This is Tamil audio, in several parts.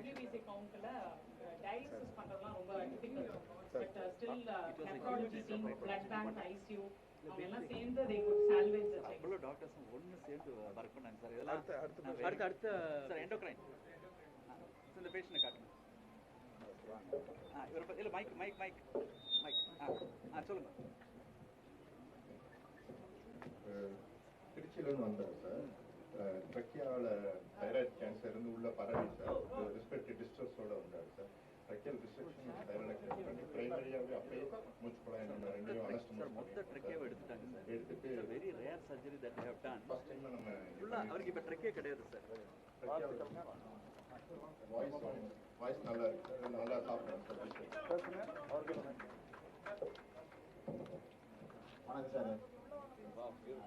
WBC கவுண்ட்ல டயாலிசிஸ் பண்றதுலாம் ரொம்ப difficult but still nephrology team blood bank ICU அவங்க எல்லாம் சேர்ந்து they could salvage the child அவ்வளோ டாக்டர்ஸும் ஒன்று சேர்ந்து ஒர்க் பண்ணாங்க சார். இதெல்லாம் அடுத்த- அடுத்த நான் அடுத்த அடுத்த சார் எண்டோக்ரைன் இந்த பேஷண்ட்டை காட்டுங்க. ஆ இவரை பத்தி இல்லை மைக் மைக் மைக் மைக் ஆ சொல்லுங்க. திருச்சியிலேருந்து வந்தார் சார். ட்ரக்கியாவில் தைராய்டு கேன்சர் இருந்து உள்ள பரவி சார் ரெஸ்பெக்ட் டிஸ்ட்ரெஸோட வந்தார் சார் ட்ரக்கியல் டிஸ்ட்ரக்ஷன் தைராய்டு பண்ணி பிரைமரியாகவே அப்படியே மூச்சு குழாய் நம்ம ரெண்டையும் அனஸ்டமைஸ் மொத்த ட்ரெக்கேவை எடுத்துட்டாங்க சார் எடுத்துட்டு very rare surgery that have done first time நம்ம ஃபுல்லாக அவருக்கு இப்போ ட்ரெக்கே கிடையாது சார் வாய்ஸ் வாய்ஸ் நல்லா இருக்கு நல்லா சாப்பிடுறேன் சார் வணக்கம் சார்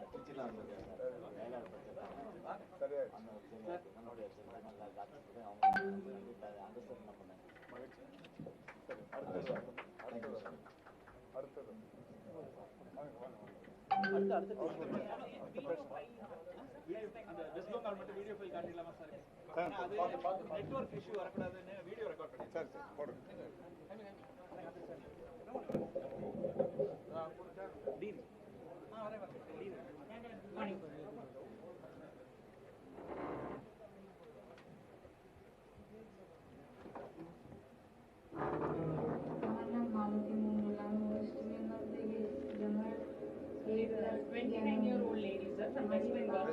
திருச்சியில் வந்திருக்கேன் சார் வேலையாள் படிச்சிருக்கேன் அந்த என்னுடைய நல்லா டாக்டர் அவங்க அண்டர்ஸ்டாண்ட் என்ன பண்ணேன் தேங்க்யூ சார் அடுத்தது அடுத்து அடுத்து அந்த வெஸ்ட்லோங் மட்டும் வீடியோ ஃபைல் காட்டிடலாமா சார் ஆ, அது பார்த்து, பார்த்து. நெட்வொர்க் இஷ்யூ வரக்கூடாதுன்னு வீடியோ ரெக்கார்ட் பண்ணி சரி சரி போடுங்க. 69 year old lady, sir, from West Bengal.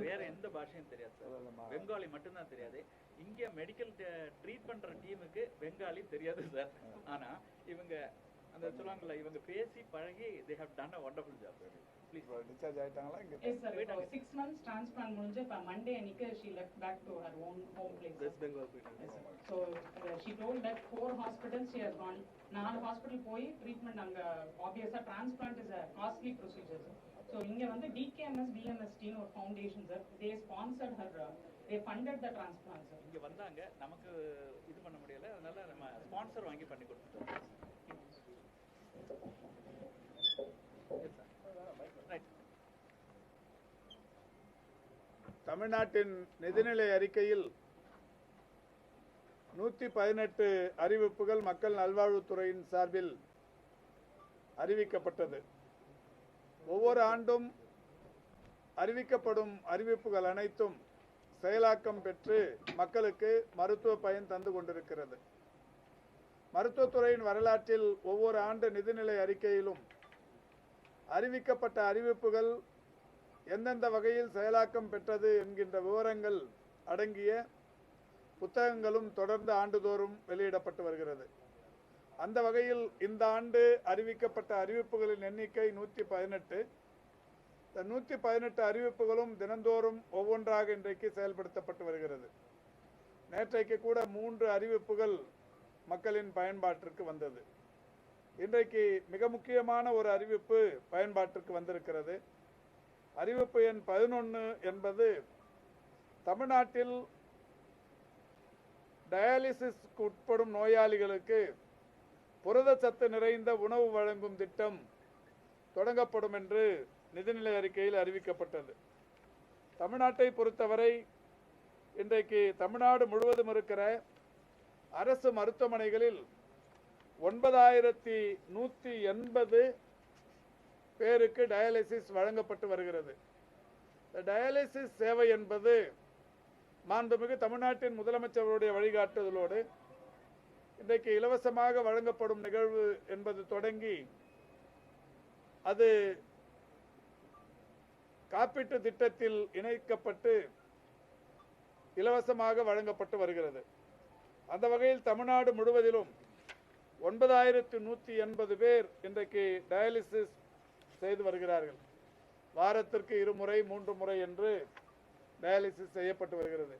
வேற எந்த பாஷையும் தெரியாது சார் பெங்காலி மட்டும்தான் தெரியாது. இங்கே மெடிக்கல் ட்ரீட் uh, பண்ற டீமுக்கு பெங்காலி தெரியாது சார் ஆனா இவங்க அந்த சொல்லுவாங்கல்ல இவங்க பேசி பழகி they have done a wonderful job please discharge ஆயிட்டாங்களா இங்கே Yes, sir. இப்போ six months transplant முடிஞ்சு இப்போ Monday அன்னைக்கு she left back to her own home place. sir. West Bengal போயிட்டு Yes, sir. So uh, she told that four hospitals she has gone. நாலு ஹாஸ்பிட்டல் போய் ட்ரீட்மெண்ட் அங்க obviously transplant is a costly procedure so இங்க வந்து டிகேஎம்எஸ் பிஎம்எஸ்டின்னு ஒரு foundation sir they sponsored her they funded the transplant sir இங்க வந்தாங்க நமக்கு இது பண்ண முடியல அதனால நம்ம ஸ்பான்சர் வாங்கி பண்ணி கொடுத்துட்டோம் தமிழ்நாட்டின் நிதிநிலை அறிக்கையில் நூற்றி பதினெட்டு அறிவிப்புகள் மக்கள் நல்வாழ்வுத்துறையின் சார்பில் அறிவிக்கப்பட்டது. ஒவ்வொரு ஆண்டும் அறிவிக்கப்படும் அறிவிப்புகள் அனைத்தும் செயலாக்கம் பெற்று மக்களுக்கு மருத்துவ பயன் தந்து கொண்டிருக்கிறது. மருத்துவத்துறையின் வரலாற்றில் ஒவ்வொரு ஆண்டு நிதிநிலை அறிக்கையிலும் அறிவிக்கப்பட்ட அறிவிப்புகள் எந்தெந்த வகையில் செயலாக்கம் பெற்றது என்கின்ற விவரங்கள் அடங்கிய புத்தகங்களும் தொடர்ந்து ஆண்டுதோறும் வெளியிடப்பட்டு வருகிறது. அந்த வகையில் இந்த ஆண்டு அறிவிக்கப்பட்ட அறிவிப்புகளின் எண்ணிக்கை நூற்றி பதினெட்டு. இந்த நூற்றி பதினெட்டு அறிவிப்புகளும் தினந்தோறும் ஒவ்வொன்றாக இன்றைக்கு செயல்படுத்தப்பட்டு வருகிறது. நேற்றைக்கு கூட மூன்று அறிவிப்புகள் மக்களின் பயன்பாட்டிற்கு வந்தது. இன்றைக்கு மிக முக்கியமான ஒரு அறிவிப்பு பயன்பாட்டிற்கு வந்திருக்கிறது. அறிவிப்பு எண் பதினொன்று என்பது தமிழ்நாட்டில் டயாலிசிஸ்க்கு உட்படும் நோயாளிகளுக்கு புரதச்சத்து நிறைந்த உணவு வழங்கும் திட்டம் தொடங்கப்படும் என்று நிதிநிலை அறிக்கையில் அறிவிக்கப்பட்டது. தமிழ்நாட்டை பொறுத்தவரை இன்றைக்கு தமிழ்நாடு முழுவதும் இருக்கிற அரசு மருத்துவமனைகளில் ஒன்பதாயிரத்தி நூற்றி எண்பது பேருக்கு டயாலிசிஸ் வழங்கப்பட்டு வருகிறது. இந்த டயாலிசிஸ் சேவை என்பது மாண்புமிகு தமிழ்நாட்டின் முதலமைச்சருடைய வழிகாட்டுதலோடு இன்றைக்கு இலவசமாக வழங்கப்படும் நிகழ்வு என்பது தொடங்கி அது காப்பீட்டு திட்டத்தில் இணைக்கப்பட்டு இலவசமாக வழங்கப்பட்டு வருகிறது. அந்த வகையில் தமிழ்நாடு முழுவதிலும் ஒன்பதாயிரத்து நூற்றி எண்பது பேர் இன்றைக்கு டயாலிசிஸ் செய்து வருகிறார்கள். வாரத்திற்கு இருமுறை மூன்று முறை என்று டயாலிசிஸ் செய்யப்பட்டு வருகிறது.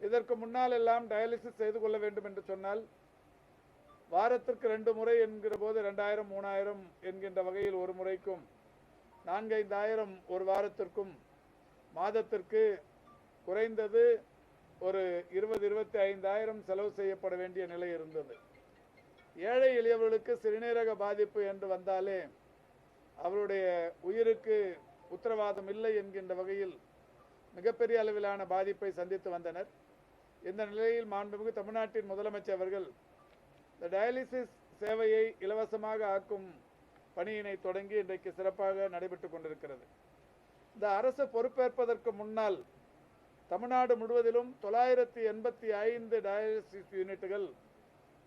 இதற்கு முன்னால் எல்லாம் டயாலிசிஸ் செய்து கொள்ள வேண்டும் என்று சொன்னால் வாரத்திற்கு ரெண்டு முறை என்கிற போது ரெண்டாயிரம் மூணாயிரம் என்கின்ற வகையில் ஒரு முறைக்கும் நான்கைந்தாயிரம் ஒரு வாரத்திற்கும் மாதத்திற்கு குறைந்தது ஒரு இருபது இருபத்தி ஐந்தாயிரம் செலவு செய்யப்பட வேண்டிய நிலை இருந்தது. ஏழை எளியவர்களுக்கு சிறுநீரக பாதிப்பு என்று வந்தாலே அவருடைய உயிருக்கு உத்தரவாதம் இல்லை என்கின்ற வகையில் மிகப்பெரிய அளவிலான பாதிப்பை சந்தித்து வந்தனர். இந்த நிலையில் மாண்புமிகு தமிழ்நாட்டின் முதலமைச்சர் அவர்கள் இந்த டயாலிசிஸ் சேவையை இலவசமாக ஆக்கும் பணியினை தொடங்கி இன்றைக்கு சிறப்பாக நடைபெற்றுக் கொண்டிருக்கிறது. இந்த அரசு பொறுப்பேற்பதற்கு முன்னால் தமிழ்நாடு முழுவதிலும் தொள்ளாயிரத்தி எண்பத்தி ஐந்து டயாலிசிஸ் யூனிட்டுகள்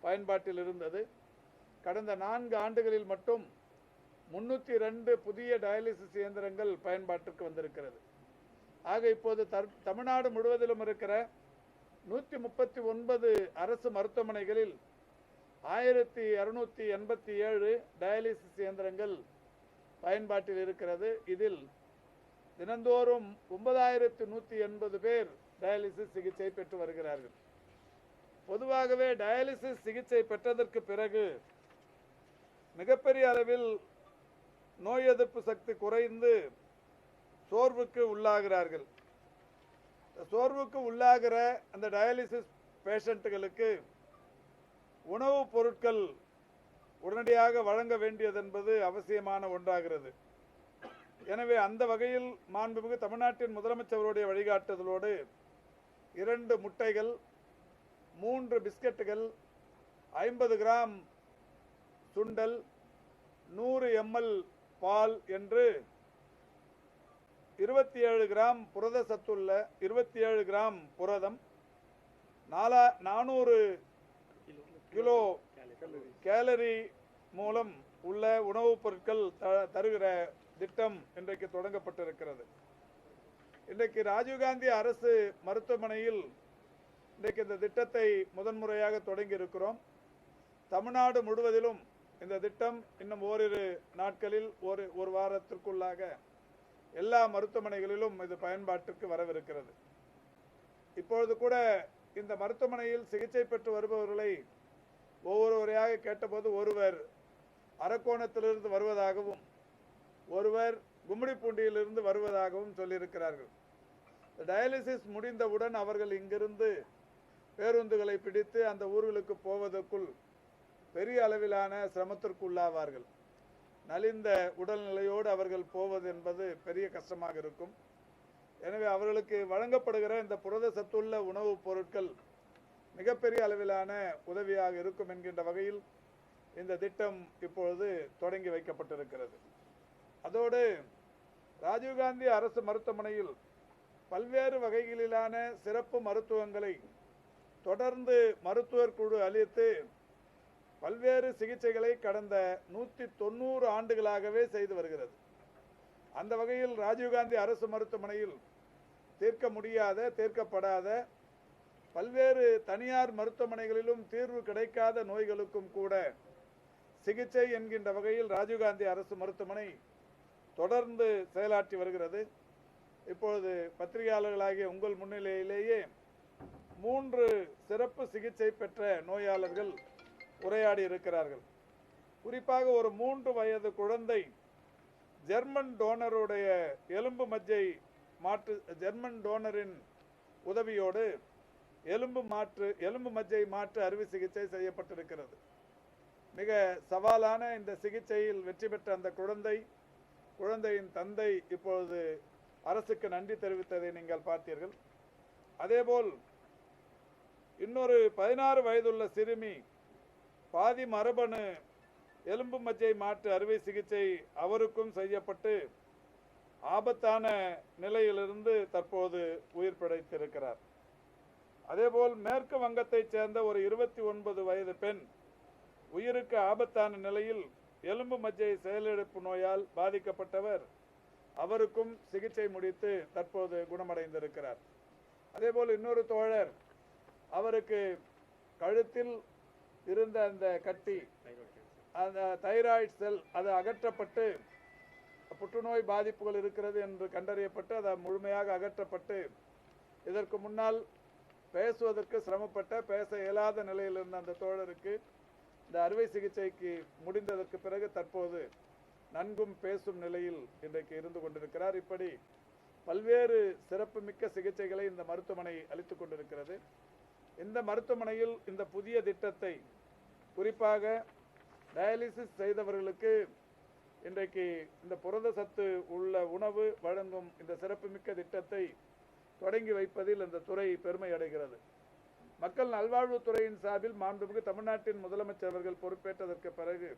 பயன்பாட்டில் இருந்தது. கடந்த நான்கு ஆண்டுகளில் மட்டும் முன்னூற்றி ரெண்டு புதிய டயாலிசிஸ் இயந்திரங்கள் பயன்பாட்டிற்கு வந்திருக்கிறது. ஆக இப்போது தர்- தமிழ்நாடு முழுவதிலும் இருக்கிற நூற்றி முப்பத்தி ஒன்பது அரசு மருத்துவமனைகளில் ஆயிரத்தி இரநூத்தி எண்பத்தி ஏழு டயாலிசிஸ் இயந்திரங்கள் பயன்பாட்டில் இருக்கிறது. இதில் தினந்தோறும் ஒன்பதாயிரத்து நூற்றி எண்பது பேர் டயாலிசிஸ் சிகிச்சை பெற்று வருகிறார்கள். பொதுவாகவே டயாலிசிஸ் சிகிச்சை பெற்றதற்கு பிறகு மிகப்பெரிய அளவில் நோய் எதிர்ப்பு சக்தி குறைந்து சோர்வுக்கு உள்ளாகிறார்கள். சோர்வுக்கு உள்ளாகிற அந்த டயாலிசிஸ் பேஷண்ட்டுகளுக்கு உணவுப் பொருட்கள் உடனடியாக வழங்க வேண்டியது என்பது அவசியமான ஒன்றாகிறது. எனவே அந்த வகையில் மாண்புமிகு தமிழ்நாட்டின் முதலமைச்சருடைய வழிகாட்டுதலோடு இரண்டு முட்டைகள் மூன்று பிஸ்கட்டுகள் ஐம்பது கிராம் சுண்டல் நூறு எம்எல் பால் என்று இருபத்தி ஏழு கிராம் புரத சத்துள்ள இருபத்தி ஏழு கிராம் புரதம் நாலா நானூறு கிலோ கேலரி மூலம் உள்ள உணவுப் பொருட்கள் த- தருகிற திட்டம் இன்றைக்கு தொடங்கப்பட்டிருக்கிறது. இன்றைக்கு ராஜீவ்காந்தி அரசு மருத்துவமனையில் இன்றைக்கு இந்த திட்டத்தை முதன்முறையாக தொடங்கி இருக்கிறோம். தமிழ்நாடு முழுவதிலும் இந்த திட்டம் இன்னும் ஓரிரு நாட்களில் ஒரு ஒரு வாரத்திற்குள்ளாக எல்லா மருத்துவமனைகளிலும் இது பயன்பாட்டிற்கு வரவிருக்கிறது. இப்பொழுது கூட இந்த மருத்துவமனையில் சிகிச்சை பெற்று வருபவர்களை ஒவ்வொருவரையாக கேட்டபோது ஒருவர் அரக்கோணத்திலிருந்து வருவதாகவும் ஒருவர் கும்மிடிப்பூண்டியிலிருந்து வருவதாகவும் சொல்லியிருக்கிறார்கள். டயாலிசிஸ் முடிந்தவுடன் அவர்கள் இங்கிருந்து பேருந்துகளை பிடித்து அந்த ஊர்களுக்கு போவதற்குள் பெரிய அளவிலான சிரமத்திற்கு உள்ளாவார்கள் நலிந்த உடல்நிலையோடு அவர்கள் போவது என்பது பெரிய கஷ்டமாக இருக்கும். எனவே அவர்களுக்கு வழங்கப்படுகிற இந்த புரத சத்துள்ள உணவுப் பொருட்கள் மிகப்பெரிய அளவிலான உதவியாக இருக்கும் என்கின்ற வகையில் இந்த திட்டம் இப்பொழுது தொடங்கி வைக்கப்பட்டிருக்கிறது. அதோடு ராஜீவ்காந்தி அரசு மருத்துவமனையில் பல்வேறு வகைகளிலான சிறப்பு மருத்துவங்களை தொடர்ந்து மருத்துவர் குழு அளித்து பல்வேறு சிகிச்சைகளை கடந்த நூற்றி தொண்ணூறு ஆண்டுகளாகவே செய்து வருகிறது. அந்த வகையில் ராஜீவ்காந்தி அரசு மருத்துவமனையில் தீர்க்க முடியாத தீர்க்கப்படாத பல்வேறு தனியார் மருத்துவமனைகளிலும் தீர்வு கிடைக்காத நோய்களுக்கும் கூட சிகிச்சை என்கின்ற வகையில் ராஜீவ்காந்தி அரசு மருத்துவமனை தொடர்ந்து செயலாற்றி வருகிறது. இப்பொழுது பத்திரிகையாளர்களாகிய உங்கள் முன்னிலையிலேயே மூன்று சிறப்பு சிகிச்சை பெற்ற நோயாளர்கள் உரையாடி இருக்கிறார்கள். குறிப்பாக ஒரு மூன்று வயது குழந்தை ஜெர்மன் டோனருடைய எலும்பு மஜ்ஜை மாற்று ஜெர்மன் டோனரின் உதவியோடு எலும்பு மாற்று எலும்பு மஜ்ஜை மாற்று அறுவை சிகிச்சை செய்யப்பட்டிருக்கிறது. மிக சவாலான இந்த சிகிச்சையில் வெற்றி பெற்ற அந்த குழந்தை குழந்தையின் தந்தை இப்பொழுது அரசுக்கு நன்றி தெரிவித்ததை நீங்கள் பார்த்தீர்கள். அதேபோல் இன்னொரு பதினாறு வயதுள்ள சிறுமி பாதி மரபணு எலும்பு மஜ்ஜை மாற்று அறுவை சிகிச்சை அவருக்கும் செய்யப்பட்டு ஆபத்தான நிலையிலிருந்து தற்போது உயிர் பிழைத்திருக்கிறார். அதேபோல் மேற்கு வங்கத்தைச் சேர்ந்த ஒரு இருபத்தி ஒன்பது வயது பெண் உயிருக்கு ஆபத்தான நிலையில் எலும்பு மஜ்ஜை செயலிழப்பு நோயால் பாதிக்கப்பட்டவர் அவருக்கும் சிகிச்சை முடித்து தற்போது குணமடைந்திருக்கிறார். அதேபோல் இன்னொரு தோழர் அவருக்கு கழுத்தில் இருந்த அந்த கட்டி அந்த தைராய்டு செல் அது அகற்றப்பட்டு புற்றுநோய் பாதிப்புகள் இருக்கிறது என்று கண்டறியப்பட்டு அது முழுமையாக அகற்றப்பட்டு இதற்கு முன்னால் பேசுவதற்கு சிரமப்பட்ட பேச இயலாத நிலையில் இருந்த அந்த தோழருக்கு இந்த அறுவை சிகிச்சைக்கு முடிந்ததற்கு பிறகு தற்போது நன்கும் பேசும் நிலையில் இன்றைக்கு இருந்து கொண்டிருக்கிறார். இப்படி பல்வேறு சிறப்புமிக்க சிகிச்சைகளை இந்த மருத்துவமனை அளித்துக் கொண்டிருக்கிறது. இந்த மருத்துவமனையில் இந்த புதிய திட்டத்தை குறிப்பாக டயாலிசிஸ் செய்தவர்களுக்கு இன்றைக்கு இந்த புரத சத்து உள்ள உணவு வழங்கும் இந்த சிறப்புமிக்க திட்டத்தை தொடங்கி வைப்பதில் இந்த துறை பெருமை அடைகிறது. மக்கள் நல்வாழ்வுத்துறையின் சார்பில் மாண்புமிகு தமிழ்நாட்டின் முதலமைச்சர் அவர்கள் பொறுப்பேற்றதற்கு பிறகு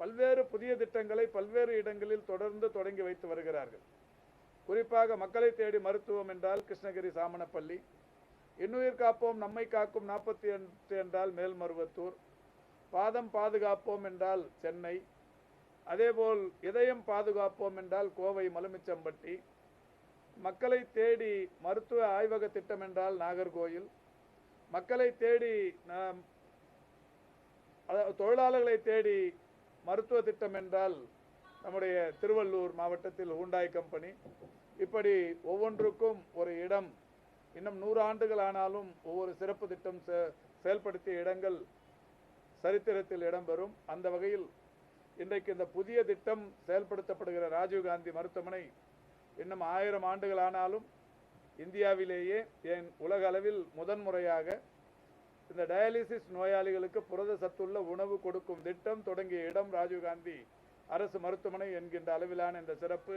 பல்வேறு புதிய திட்டங்களை பல்வேறு இடங்களில் தொடர்ந்து தொடங்கி வைத்து வருகிறார்கள். குறிப்பாக மக்களை தேடி மருத்துவம் என்றால் கிருஷ்ணகிரி சாமணப்பள்ளி இன்னுயிர் காப்போம் நம்மை காக்கும் நாற்பத்தி எட்டு என்றால் மேல்மருவத்தூர் பாதம் பாதுகாப்போம் என்றால் சென்னை. அதேபோல் இதயம் பாதுகாப்போம் என்றால் கோவை மலுமிச்சம்பட்டி. மக்களை தேடி மருத்துவ ஆய்வக திட்டம் என்றால் நாகர்கோயில் மக்களை தேடி அதாவது தொழிலாளர்களை தேடி மருத்துவ திட்டம் என்றால் நம்முடைய திருவள்ளூர் மாவட்டத்தில் ஹூண்டாய் கம்பெனி இப்படி ஒவ்வொன்றுக்கும் ஒரு இடம் இன்னும் நூறு ஆண்டுகள் ஆனாலும் ஒவ்வொரு சிறப்பு திட்டம் செ- செயல்படுத்திய இடங்கள் சரித்திரத்தில் இடம்பெறும். அந்த வகையில் இன்றைக்கு இந்த புதிய திட்டம் செயல்படுத்தப்படுகிற ராஜீவ்காந்தி மருத்துவமனை இன்னும் ஆயிரம் ஆண்டுகள் ஆனாலும் இந்தியாவிலேயே ஏன் உலக அளவில் முதன்முறையாக இந்த டயாலிசிஸ் நோயாளிகளுக்கு புரத சத்துள்ள உணவு கொடுக்கும் திட்டம் தொடங்கிய இடம் ராஜீவ்காந்தி அரசு மருத்துவமனை என்கின்ற அளவிலான இந்த சிறப்பு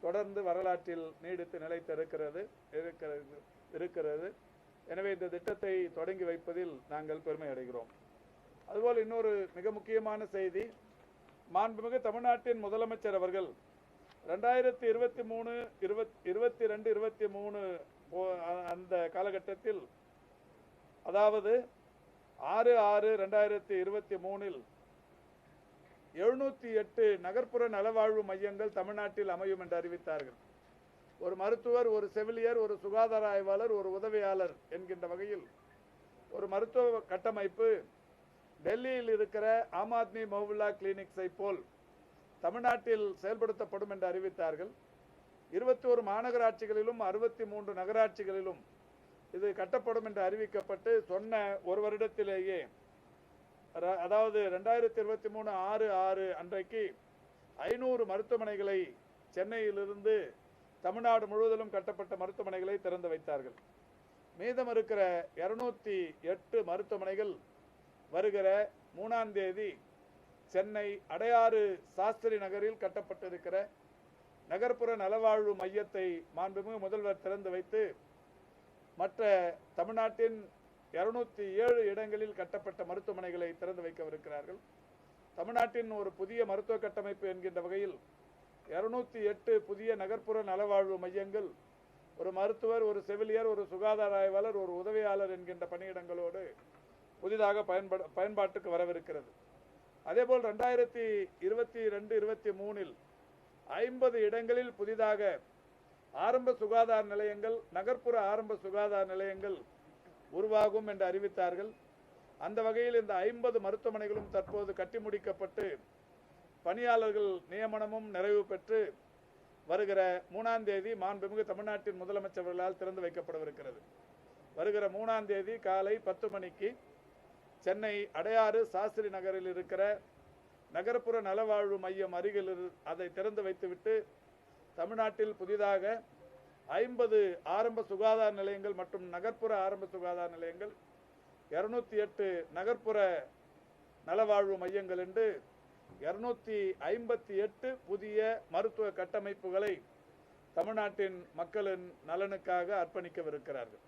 தொடர்ந்து வரலாற்றில் நீடித்து நிலைத்திருக்கிறது இருக்கிறது. இருக்கிறது. எனவே இந்த திட்டத்தை தொடங்கி வைப்பதில் நாங்கள் பெருமை அடைகிறோம். அதுபோல் இன்னொரு மிக முக்கியமான செய்தி மாண்புமிகு தமிழ்நாட்டின் முதலமைச்சர் அவர்கள் ரெண்டாயிரத்தி இருபத்தி மூணு இருபத் இருபத்தி ரெண்டு இருபத்தி மூணு அந்த காலகட்டத்தில் அதாவது ஆறு ஆறு ரெண்டாயிரத்தி இருபத்தி மூணில் எழுநூத்தி எட்டு நகர்ப்புற நலவாழ்வு மையங்கள் தமிழ்நாட்டில் அமையும் என்று அறிவித்தார்கள். ஒரு மருத்துவர் ஒரு செவிலியர் ஒரு சுகாதார ஆய்வாளர் ஒரு உதவியாளர் என்கின்ற வகையில் ஒரு மருத்துவ கட்டமைப்பு டெல்லியில் இருக்கிற ஆம் ஆத்மி மொஹுல்லா கிளினிக்ஸை போல் தமிழ்நாட்டில் செயல்படுத்தப்படும் என்று அறிவித்தார்கள். இருபத்தி ஒரு மாநகராட்சிகளிலும் அறுபத்தி மூன்று நகராட்சிகளிலும் இது கட்டப்படும் என்று அறிவிக்கப்பட்டு சொன்ன ஒரு வருடத்திலேயே அதாவது ரெண்டாயிரத்தி இருபத்தி மூணு ஆறு ஆறு அன்றைக்கு ஐநூறு மருத்துவமனைகளை சென்னையிலிருந்து தமிழ்நாடு முழுவதிலும் கட்டப்பட்ட மருத்துவமனைகளை திறந்து வைத்தார்கள். மீதம் இருக்கிற இருநூத்தி எட்டு மருத்துவமனைகள் வருகிற மூணாம் தேதி சென்னை அடையாறு சாஸ்திரி நகரில் கட்டப்பட்டிருக்கிற நகர்ப்புற நலவாழ்வு மையத்தை மாண்புமிகு முதல்வர் திறந்து வைத்து மற்ற தமிழ்நாட்டின் இருநூத்தி ஏழு இடங்களில் கட்டப்பட்ட மருத்துவமனைகளை திறந்து வைக்கவிருக்கிறார்கள். தமிழ்நாட்டின் ஒரு புதிய மருத்துவ கட்டமைப்பு என்கின்ற வகையில் இருநூத்தி எட்டு புதிய நகர்ப்புற நலவாழ்வு மையங்கள் ஒரு மருத்துவர் ஒரு செவிலியர் ஒரு சுகாதார ஆய்வாளர் ஒரு உதவியாளர் என்கின்ற பணியிடங்களோடு புதிதாக பயன்பட பயன்பாட்டுக்கு வரவிருக்கிறது. அதேபோல் ரெண்டாயிரத்தி இருபத்தி ரெண்டு இருபத்தி மூணில் ஐம்பது இடங்களில் புதிதாக ஆரம்ப சுகாதார நிலையங்கள் நகர்ப்புற ஆரம்ப சுகாதார நிலையங்கள் உருவாகும் என்று அறிவித்தார்கள். அந்த வகையில் இந்த ஐம்பது மருத்துவமனைகளும் தற்போது கட்டி முடிக்கப்பட்டு பணியாளர்கள் நியமனமும் நிறைவு பெற்று வருகிற மூணாம் தேதி மாண்புமிகு தமிழ்நாட்டின் முதலமைச்சர்களால் திறந்து வைக்கப்படவிருக்கிறது. வருகிற மூணாம் தேதி காலை பத்து மணிக்கு சென்னை அடையாறு சாஸ்திரி நகரில் இருக்கிற நகர்ப்புற நலவாழ்வு மையம் அருகில் இரு- அதை திறந்து வைத்துவிட்டு தமிழ்நாட்டில் புதிதாக ஐம்பது ஆரம்ப சுகாதார நிலையங்கள் மற்றும் நகர்ப்புற ஆரம்ப சுகாதார நிலையங்கள் இருநூத்தி எட்டு நகர்ப்புற நலவாழ்வு மையங்கள் என்று இருநூத்தி ஐம்பத்தி எட்டு புதிய மருத்துவ கட்டமைப்புகளை தமிழ்நாட்டின் மக்களின் நலனுக்காக அர்ப்பணிக்கவிருக்கிறார்கள்.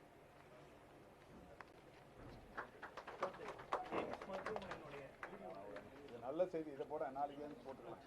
நல்ல செய்தி. இதை போட நாளைக்கு போட்டுக்கலாம்.